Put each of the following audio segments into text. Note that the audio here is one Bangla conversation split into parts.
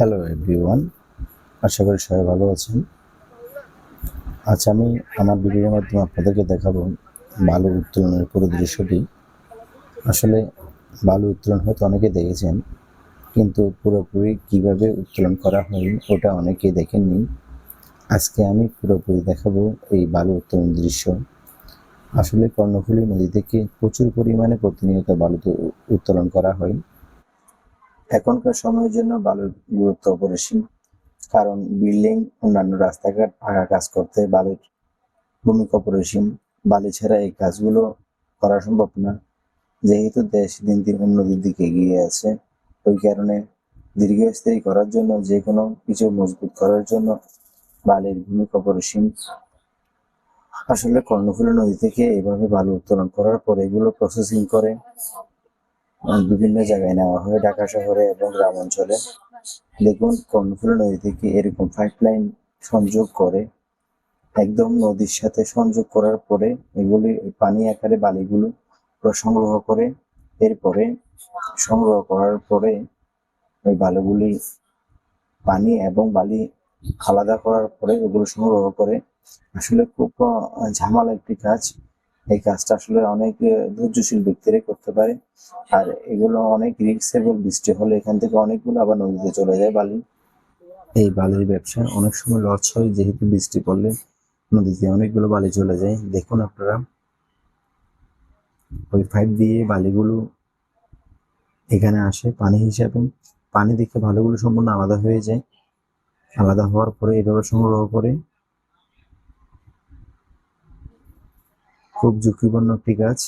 হ্যালো এভরিওয়ান আশা করি সবাই ভালো আছেন। আজ আমি আমার ভিডিওর মাধ্যমে আপনাদেরকে দেখাবো বালু উত্তোলনের পুরো দৃশ্যটি। আসলে বালু উত্তোলন হয়তো অনেকে দেখেছেন, কিন্তু পুরোপুরি কীভাবে উত্তোলন করা হয় ওটা অনেকেই দেখেননি। আজকে আমি পুরোপুরি দেখাবো এই বালু উত্তোলন দৃশ্য। আসলে কর্ণফুলী নদী থেকে প্রচুর পরিমাণে প্রতিনিয়ত বালু উত্তোলন করা হয়। এখনকার সময়ের জন্য বালুর গুরুত্ব অপরিসীম, কারণ বিল্ডিং, অন্যান্য রাস্তাঘাট পাকা কাজ করতে বালুর ভূমিকা অপরিসীম। বালি ছাড়া এই কাজগুলো করা সম্ভব না। যেহেতু দেশ দিন দিন উন্নতির দিকে এগিয়ে আছে, ওই কারণে দীর্ঘস্থায়ী করার জন্য যে কোনো কিছু মজবুত করার জন্য বালির ভূমিকা অপরিসীম। আসলে কর্ণফুলী নদী থেকে এভাবে বালু উত্তোলন করার পর এগুলো প্রসেসিং করে। বিভিন্ন জায়গায় নেওয়া হয় ঢাকা শহরে এবং গ্রাম অঞ্চলে। দেখুন, কর্ণফুলী নদী থেকে এরকম পাইপ লাইন সংযোগ করে। একদম নদীর সাথে সংযোগ করার পরে এগুলি পানি আকারে বালিগুলো সংগ্রহ করে, এরপরে সংগ্রহ করার পরে ওই বালুগুলি পানি এবং বালি আলাদা করার পরে ওগুলো সংগ্রহ করে। আসলে খুব ঝামেলা একটি কাজ। এই কাজটা আসলে অনেক ধৈর্যশীল ব্যক্তিরাই করতে পারে। আর এগুলো অনেক রিক্সেবল বৃষ্টি হলে এখান থেকে অনেকগুলো আবার নদীতে চলে যায় বালি। এই বালির ব্যবসা অনেক সময় লস হয় যেহেতু বৃষ্টি পড়লে নদীতে অনেকগুলো বালি চলে যায়। দেখুন আপনারা। ওই পাইপ দিয়ে বালিগুলো এখানে আসে পানি হিসাবে। পানি দেখে ভালোগুলো সম্পূর্ণ আলাদা হয়ে যায়। আলাদা হওয়ার পরে এভাবে সংগ্রহ করে খুব ঝুঁকিপূর্ণ একটি কাজ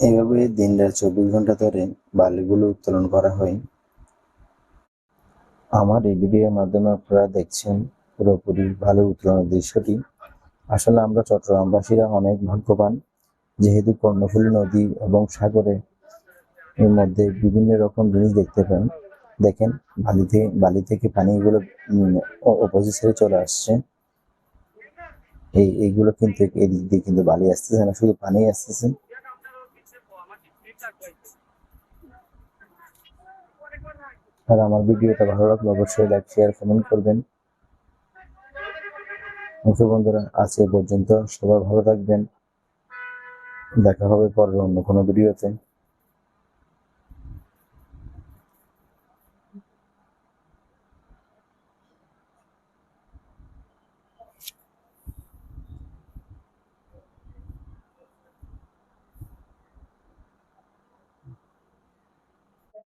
এভাবে দিন রাত চব্বিশ ঘণ্টা ধরে বালিগুলো উত্তোলন করা হয়। আমার এই ভিডিওর মাধ্যমে আপনারা দেখছেন পুরোপুরি ভালো উত্তোলনের দৃশ্যটি। আসলে আমরা চট্টগ্রামবাসীরা অনেক ভাগ্যবান, যেহেতু কর্ণফুলী নদী এবং সাগরে এর মধ্যে বিভিন্ন রকম জিনিস দেখতে পান। দেখেন বালি থেকে বালি থেকে পানিগুলো অপোজিট সাইডে চলে আসছে। এই, এইগুলো কিন্তু এদিক দিয়ে কিন্তু বালি আসতেছে না, শুধু পানি আসতেছে। আর আমার ভিডিওটা ভালো লাগলে অবশ্যই লাইক, শেয়ার, কমেন্ট করবেন। ওকে বন্ধুরা, আজ এ পর্যন্ত সবাই ভালো থাকবেন। দেখা হবে পরের অন্য কোনো ভিডিওতে।